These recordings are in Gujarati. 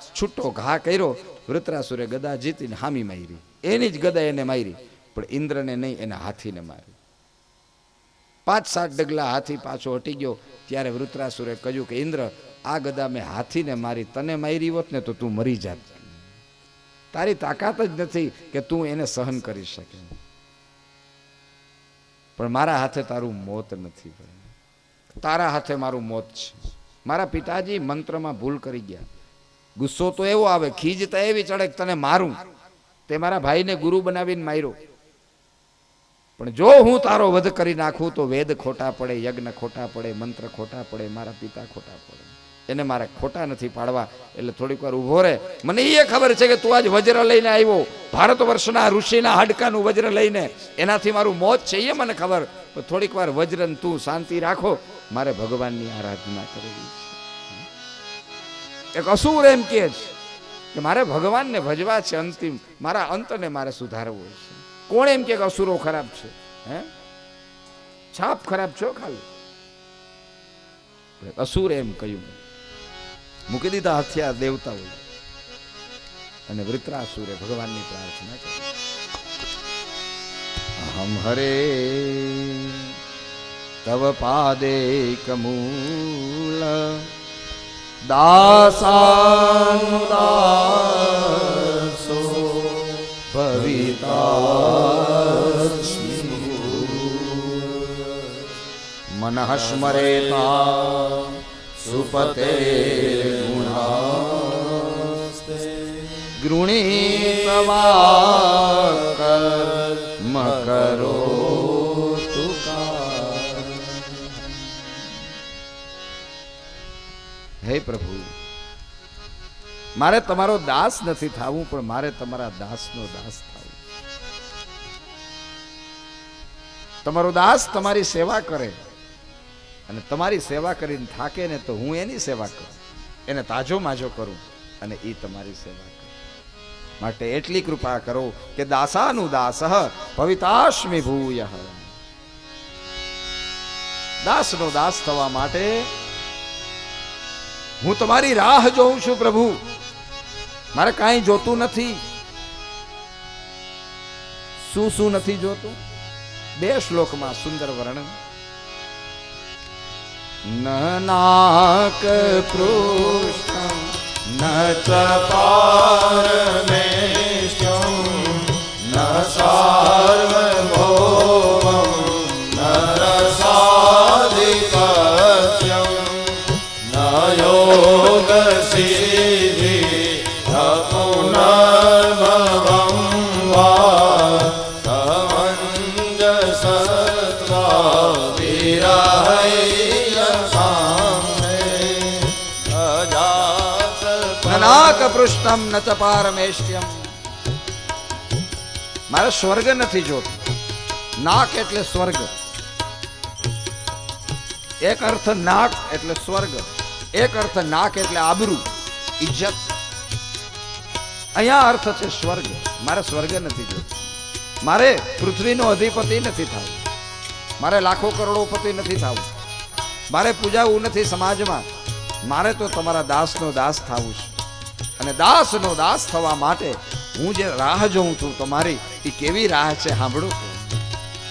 છૂટો ઘા કર્યો, વૃત્રાસુરે ગદા જીતીને હામી મારી. એની જ ગદા એને મારી, પણ ઇન્દ્રને નહીં, એને હાથીને મારી. પાંચ સાત ડગલા હાથી પાછો હટી ગયો, ત્યારે વૃત્રાસુરે કહ્યું કે, ઇન્દ્ર, આ ગદા મેં હાથીને મારી, તને મારી હોત ને તો તું મરી જાત. તારી તાકાત જ નથી કે તું એને સહન કરી શકે. પણ મારા હાથે તારું મોત નથી તારા હાથે મારું મોત છે. મારા પિતાજી મંત્રમાં ભૂલ કરી ગયા. ગુસ્સો તો એવો આવે, ખીજ તો એવી ચડે તને મારું. તે મારા ભાઈને ગુરુ બનાવીને માર્યો. પણ જો હું તારો વધ કરી નાખું તો વેદ ખોટા પડે, યજ્ઞ ખોટા પડે, મંત્ર ખોટા પડે, મારા પિતા ખોટા પડે. એને મારે ખોટા નથી પાડવા, એટલે થોડીક વાર ઊભો રહે. મને એ ખબર છે કે તું આજ વજ્ર લઈને આવ્યો. ભારત વર્ષના ઋષિના હાડકાનું વજ્ર લઈને. એનાથી મારું મોત છે એ મને ખબર. પણ થોડીક વાર વજ્ર ને તું શાંતિ રાખો. મારે ભગવાનની આરાધના કરવી છે. એક અસુર એમ કે છે કે મારે ભગવાનને ભજવા છે અંતિમ. મારા અંતને મારે સુધારવો છે. કોણ એમ કે અસુરો ખરાબ છે? હે? છાપ ખરાબ છો ખાલી. અસુર એમ કહ્યું. મૂકી દીધા હથિયાર દેવતાઓ અને વૃત્રાસુરે ભગવાનની પ્રાર્થના કરી. અહમ હરે તવ પાદે કમૂલ દાસાનુદાસો ભવિતા મનઃ સ્મરેતા સુપતે ગુણાસ્તે ગૃણીતવા હે પ્રભુ, મારે તમારો દાસ નથી થવું, પણ મારે તમારા દાસનો દાસ થવું. તમારો દાસ તમારી સેવા કરે અને તમારી સેવા કરીને થાકે ને તો હું એની સેવા કરું, એને તાજો માજો કરું અને એ તમારી સેવા કરું. માટે એટલી કૃપા કરો કે દાસાનું દાસ ભવિતાશ્મી ભૂય દાસનો દાસ થવા માટે હું તમારી રાહ જોઉં છું પ્રભુ. મારે કાંઈ જોતું નથી. શું શું નથી જોતું? બે શ્લોકમાં સુંદર વર્ણન. નાક પૃષ્ઠ, ન પૃષ્ઠમ ન ચ પારમેષ્ટ્યમ મારે સ્વર્ગ નથી જોતું નાક એટલે સ્વર્ગ એક અર્થ નાક એટલે સ્વર્ગ એક અર્થ નાક એટલે આબરૂ, ઇજ્જત. અહીંયા અર્થ છે સ્વર્ગ. મારે સ્વર્ગ નથી જોતું. મારે પૃથ્વીનો અધિપતિ નથી થવું. મારે લાખો કરોડોપતિ નથી થવું. મારે પૂજાવું નથી સમાજમાં. મારે તો તમારા દાસનો દાસ થવું છે. અને દાસનો દાસ થવા માટે હું જે રાહ જોઉં છું તમારી, એ કેવી રાહ છે સાંભળો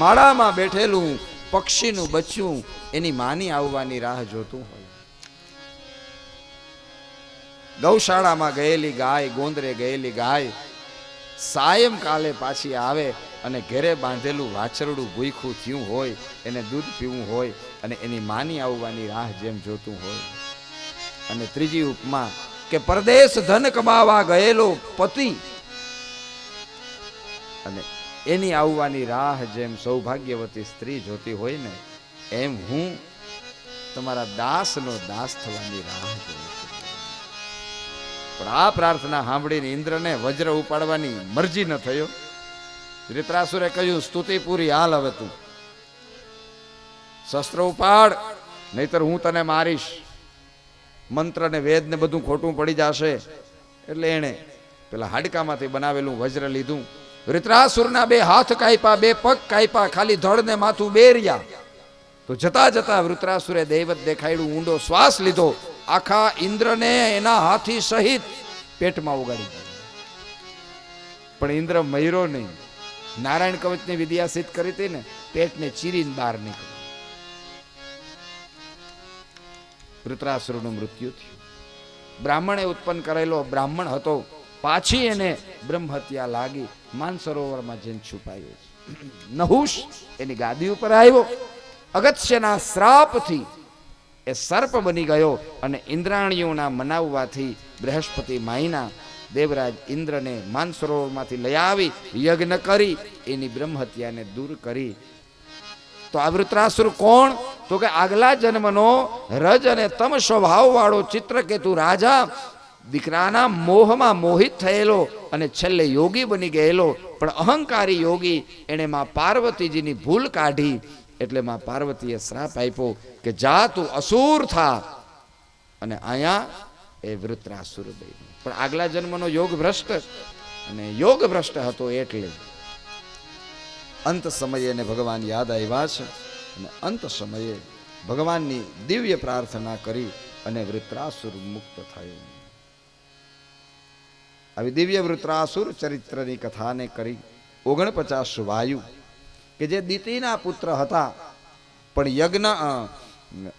માળામાં બેઠેલું પક્ષીનું બચ્ચું એની માની આવવાની રાહ જોતું હોય. ગૌશાળામાં ગયેલી ગાય, ગોંદરે ગયેલી ગાય સાયંકાલે પાછી આવે અને ઘેરે બાંધેલું વાછરડું ભૂખું થયું હોય, એને દૂધ પીવું હોય અને એની માની આવવાની રાહ જેમ જોતું હોય. અને ત્રીજી ઉપમા કે પરદેશ ધન કમાવા ગયેલો પતિ. અને એની આવવાની રાહ જેમ સૌભાગ્યવતી સ્ત્રી જોતી હોય ને, એમ હું તમારા દાસનો દાસ થવાની રાહ જોઉં પણ આ પ્રાર્થના સાંભળીને ઇન્દ્રને વજ્ર ઉપાડવાની મરજી ન થયો. ધૃતરાસુરે કહ્યું, સ્તુતિ પૂરી હાલ હવે તું. શસ્ત્ર ઉપાડ, નહીતર હું તને મારીશ. મંત્ર ને વેદ ને બધું ખોટું પડી જશે. એટલે એણે પેલા હાડકામાંથી બનાવેલું વજ્ર લીધું. ઋતરાસુરના બે હાથ કાપ્યા બે પગ કાપ્યા ખાલી ધડ ને માથું બેર્યા. તો જતા જતા વૃત્રાસુરે દૈવત દેખાડ્યું ઊંડો શ્વાસ લીધો. આખા ઇન્દ્રને એના હાથી સહિત પેટમાં ઉગાડી પણ ઇન્દ્ર મયરો નહીં. નારાયણ કવચને વિદ્યા સિદ્ધ કરી હતી ને, પેટને ચીરીને બહાર નીકળ્યું. વૃત્રાસુરનું મૃત્યુ થયું. બ્રાહ્મણે ઉત્પન્ન કરેલો બ્રાહ્મણ હતો. પાછી એને બ્રહ્મ હત્યા લાગી માનસરોવરમાં જઈને છુપાયો છે. નહુશ એની ગાદી ઉપર આવ્યો. અગત્યના શ્રાપથી એ સર્પ બની ગયો અને ઇન્દ્રાણીઓના મનાવવાથી બૃહસ્પતિ માઈના દેવરાજ ઇન્દ્રને માનસરોવરમાંથી લઈ આવી, યજ્ઞ કરી, એની બ્રહ્મ હત્યાને દૂર કરી. તો આ વૃત્રાસુર કોણ? તો કે આગલા જન્મનો રજ અને તમ સ્વભાવ વાળો ચિત્રકેતુ રાજા દીકરાના મોહમાં મોહિત થયેલો અને છેલ્લે યોગી બની ગયેલો. પણ અહંકારી યોગી એણે માં પાર્વતીજીની ભૂલ કાઢી એટલે માં પાર્વતીએ શ્રાપ આપ્યો કે જા તું અસુર થા. અને અહીંયા એ વૃત્રાસુર બન્યો. પણ આગલા જન્મનો યોગ ભ્રષ્ટ અને યોગ ભ્રષ્ટ હતો એટલે અંત સમયે એને ભગવાન યાદ આવ્યા છે અને અંત સમયે ભગવાનની દિવ્ય પ્રાર્થના કરી અને વૃત્રાસુર મુક્ત થયો. આવી દિવ્ય વૃત્રાસુર ચરિત્રની કથાને કરી ઓગણપચાસ વાયુ, કે જે દિતિના પુત્ર હતા. પણ યજ્ઞ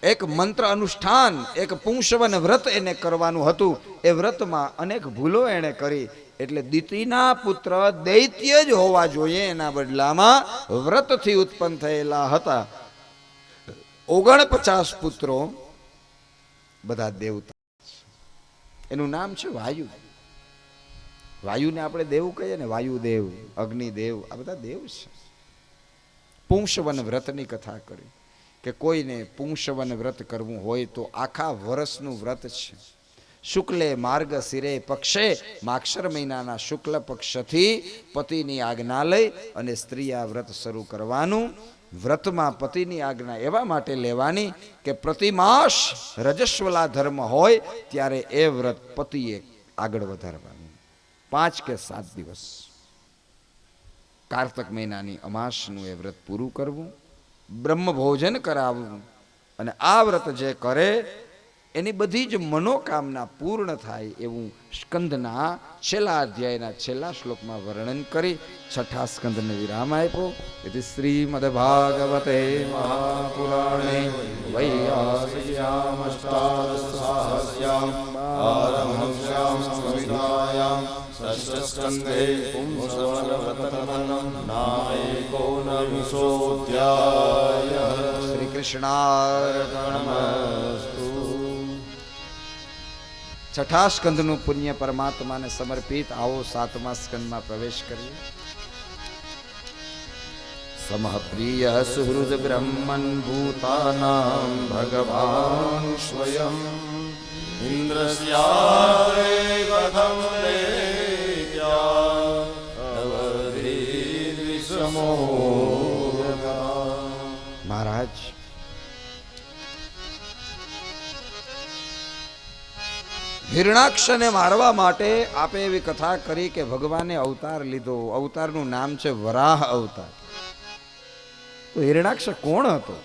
એક મંત્ર અનુષ્ઠાન, એક પુંસવન વ્રત એને કરવાનું હતું. એ વ્રતમાં અનેક ભૂલો એણે કરી. એટલે દિતિના પુત્ર દૈત્ય જ હોવા જોઈએ એના બદલામાં વ્રતથી ઉત્પન્ન થયેલા હતા. ઓગણપચાસ પુત્રો બધા દેવતા. એનું નામ છે વાયુ. વાયુને આપણે દેવ કહીએ ને, વાયુદેવ, અગ્નિદેવ, આ બધા દેવ છે. પુંસવન વ્રતની કથા કરી કે કોઈને પુંસવન વ્રત કરવું હોય તો આખા વર્ષનું વ્રત છે. શુક્લે માર્ગ શિરે પક્ષે માક્ષર મહિનાના શુક્લ પક્ષથી પતિની આજ્ઞા લઈ અને સ્ત્રી આ વ્રત શરૂ કરવાનું. વ્રતમાં પતિની આજ્ઞા એવા માટે લેવાની કે પ્રતિમાસ રજસ્વલા ધર્મ હોય ત્યારે એ વ્રત પતિએ આગળ વધારવાનું. પાંચ કે સાત દિવસ. કાર્તક મહિનાની અમાસનું એ વ્રત પૂરું કરવું, બ્રહ્મ ભોજન કરાવવું અને આ વ્રત જે કરે, એની બધી જ મનોકામના પૂર્ણ થાય એવું સ્કંદના છેલ્લા અધ્યાયના છેલ્લા શ્લોકમાં વર્ણન કરી છઠ્ઠા સ્કંદને વિરામ આપ્યો. એથી શ્રીમદ ભાગવતે મહાપુરાણે વૈયામ षष्ठस्कन्धे पुंसवनव्रतकथनं नायकोनविंशोऽध्यायः શ્રી કૃષ્ણાર્પણમસ્તુ છઠ્ઠા સ્કંદનું પુણ્ય પરમાત્માને સમર્પિત આવો સાતમા સ્કંદમાં પ્રવેશ કરીએ સમઃ પ્રિય સુહૃદ બ્રહ્મન ભૂતાનામ ભગવાન स्वयम् इन्द्रस्यारे હિરણાક્ષને મારવા માટે આપે એવી કથા કરી કે ભગવાને અવતાર લીધો. અવતારનું નામ છે વરાહ અવતાર. તો હિરણાક્ષ કોણ હતો?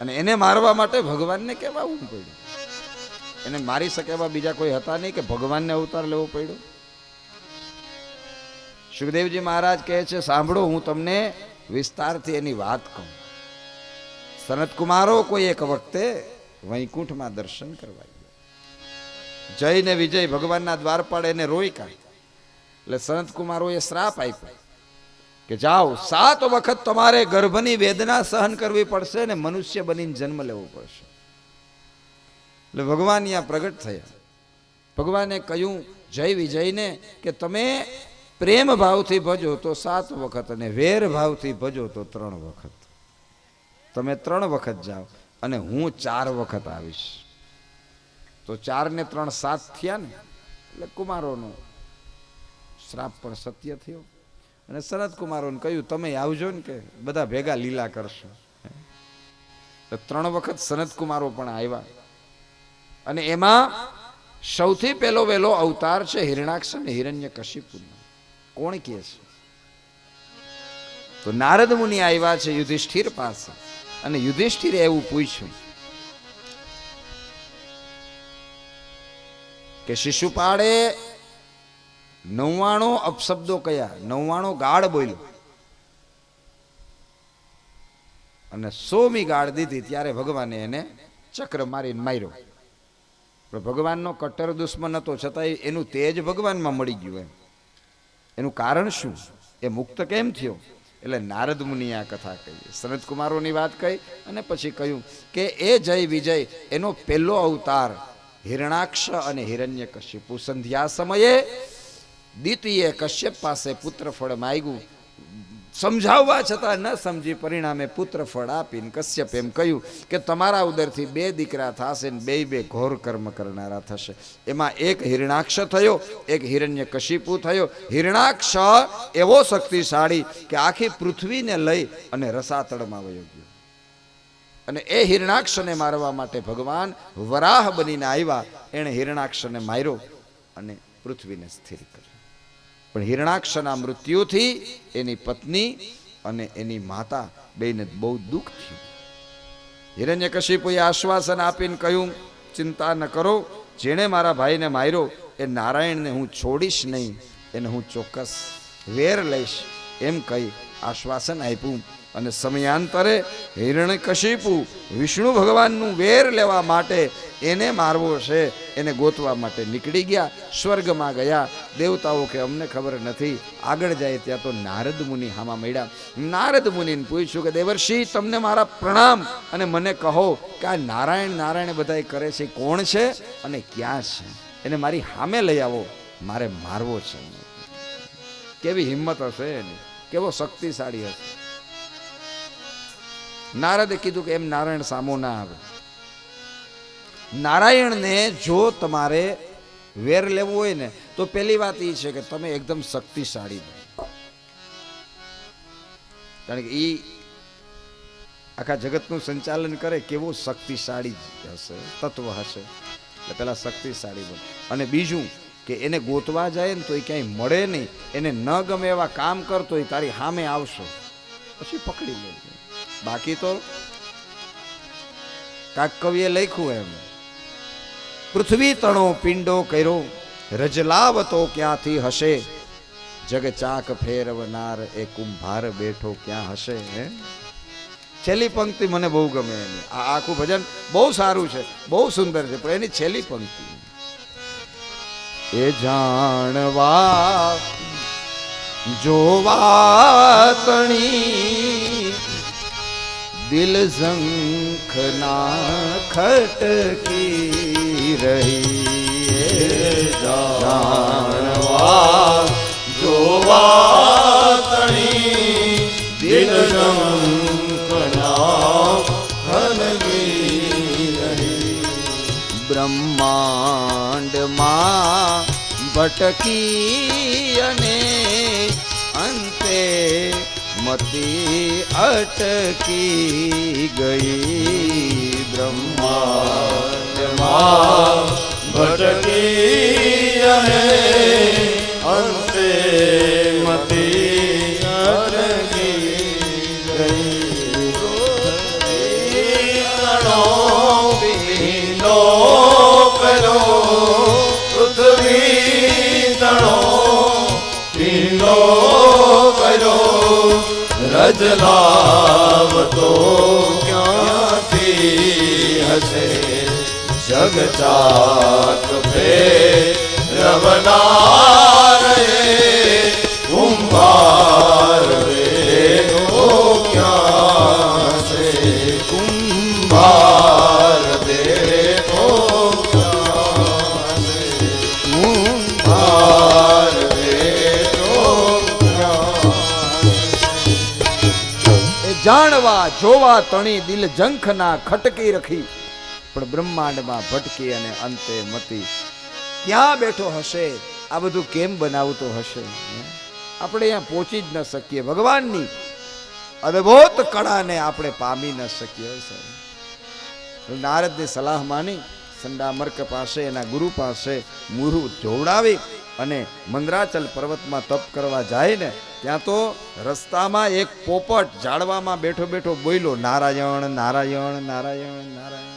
અને એને મારવા માટે ભગવાનને કેમ પડ્યું. એને મારી શકે એવા બીજા કોઈ હતા નહીં કે ભગવાનને અવતાર લેવો પડ્યો? સુખદેવજી મહારાજ કહે છે, સાંભળો, હું તમને વિસ્તારથી એની વાત કહું. સનત કુમારો કોઈ એક વખતે વૈકુંઠમાં દર્શન કરવા ગયા. જય વિજય ભગવાનના દ્વારપાળ એને રોઈ કાઢ્યા. એટલે સનત એ શ્રાપ આપ્યો કે જાઓ, સાત વખત તમારે ગર્ભની વેદના સહન કરવી પડશે ને મનુષ્ય બનીને જન્મ લેવો પડશે. એટલે ભગવાન અહીંયા પ્રગટ થયા. ભગવાને કહ્યું, જય વિજયને કે તમે પ્રેમ ભાવથી ભજો તો સાત વખત અને વેર ભાવથી ભજો તો ત્રણ વખત. તમે ત્રણ વખત જાઓ. અને હું ચાર વખત આવીશ. તો ચાર ને ત્રણ સાત થયા ને, એટલે કુમારોનો શ્રાપ પણ સત્ય થયો. અને શરદ કુમારોને કહ્યું, તમે આવજો ને કે બધા ભેગા લીલા કરશો. ત્રણ વખત સનત કુમારો પણ આવ્યા. અને એમાં સૌથી પહેલો વહેલો અવતાર છે હિરણાક્ષ અને હિરણ્ય કોણ કહે છે? તો નારદ મુનિ આવ્યા છે યુધિષ્ઠિર પાસે. અને યુધિષ્ઠિરે એવું પૂછ્યું કે શિશુપાળે નવ્વાણું અપશબ્દો કયા? નવ્વાણું ગાળ બોલ્યો. અને સોમી ગાળ દીધી ત્યારે ભગવાને એને ચક્ર મારીને માર્યો. પણ ભગવાનનો કટ્ટર દુશ્મન હતો, છતાંય એનું તેજ ભગવાનમાં મળી ગયું એમ. એનું કારણ શું? એ મુક્ત કેમ થયો? એટલે નારદ મુનિએ આ કથા કહી. સનત કુમારોની વાત કહી અને પછી કહ્યું કે એ જય વિજય, એનો પહેલો અવતાર હિરણાક્ષ અને હિરણ્ય કશ્યપુ સંધ્યા સમયે દ્વિતીય કશ્યપ પાસે પુત્ર ફળ માગ્યું. સમજાવવા છતાં ન સમજી પરિણામે પુત્ર ફળ આપીને કશ્યપ એમ કહ્યું કે તમારા ઉદરથી બે દીકરા થશે ને બે બે ઘોર કર્મ કરનારા થશે. એમાં એક હિરણાક્ષ થયો, એક હિરણ્ય કશિપુ થયો. હિરણાક્ષ એવો શક્તિશાળી કે આખી પૃથ્વીને લઈ અને રસાતળમાં વયો ગયો. અને એ હિરણાક્ષને મારવા માટે ભગવાન વરાહ બનીને આવ્યા. એણે હિરણાક્ષને માર્યો અને પૃથ્વીને સ્થિર કરી પણ હિરણાક્ષના મૃત્યુથી એની પત્ની અને એની માતા બેને બહુ દુઃખ થયું. હિરણ્યકશિપુએ આશ્વાસન આપીને કહ્યું, ચિંતા ન કરો, જેણે મારા ભાઈને માર્યો, એ નારાયણને હું છોડીશ નહીં, એને હું ચોક્કસ વેર લઈશ. એમ કહી આશ્વાસન આપ્યું. અને સમયાંતરે હિરણ્યકશિપુ વિષ્ણુ ભગવાનનું વેર લેવા માટે એને મારવો છે, એને ગોતવા માટે નીકળી ગયા, સ્વર્ગમાં ગયા. દેવતાઓ કે અમને ખબર નથી, આગળ જાય ત્યાં તો નારદ મુનિ હામાં મળ્યા. નારદ મુનિને પૂછ્યું કે, દેવર્ષિ, તમને મારા પ્રણામ. અને મને કહો કે, આ નારાયણ નારાયણ બધા કરે છે, કોણ છે અને ક્યાં છે? એને મારી સામે લઈ આવો, મારે મારવો છે. કેવી હિંમત હશે એની, કેવો શક્તિશાળી હશે. નારદે કીધું કે એમ નારાયણ સામો ના આવે. નારાયણને જો તમારે વેર લેવું હોય ને, તો પહેલી વાત એ છે કે તમે એકદમ શક્તિશાળી બનો. કારણ કે એ આખા જગતનું સંચાલન કરે કેવો શક્તિશાળી હશે, તત્વ હશે. એટલે પેલા શક્તિશાળી બને. અને બીજું કે એને ગોતવા જાય ને તો એ ક્યાંય મળે નહીં. એને ન ગમે એવા કામ કરતો એ તારી સામે આવશો. પછી પકડી લે. બાકી તો કાક કવિએ લખ્યું એમ, પૃથ્વી તણો પિંડો કર્યો, રજલાવતો ક્યાંથી હશે? જગ ચાક ફેરવનાર એ કુંભાર બેઠો ક્યાં હશે, હે? છેલ્લી પંક્તિ મને બહુ ગમે એની. આ આખું ભજન બહુ સારું છે, બહુ સુંદર છે, પણ એની છેલ્લી પંક્તિ. એ જાણવા, જોવા તણી દિલ ઝંખના ખટકી રહી જાણવા જોવા તણી દિલ બ્રહ્માંડમાં ભટકી અને અંતે મતી અટકી ગઈ બ્રહ્મા ભટકી અને રજલાવતો ક્યાંથી હશે જગ ક્યાં જોવા તણી દિલ જંખના ખટકી રખી. પણ બ્રહ્માંડમાં ભટકી અને અંતે મતી, ક્યાં બેઠો હશે? આ બધું કેમ બનાવતો હશે? આપણે અહીંયા પહોંચી જ ન શકીએ. ભગવાનની અદભુત કળાને આપણે પામી ન શકીએ સાહેબ. નારદની સલાહ માની, સંડામર્ક પાસે એના ગુરુ પાસે મુરુ જોવડાવી અને મંદરાચલ પર્વતમાં તપ કરવા જાય ને ત્યાં તો રસ્તામાં એક પોપટ ઝાડવામાં બેઠો બેઠો બોલ્યો નારાયણ નારાયણ નારાયણ નારાયણ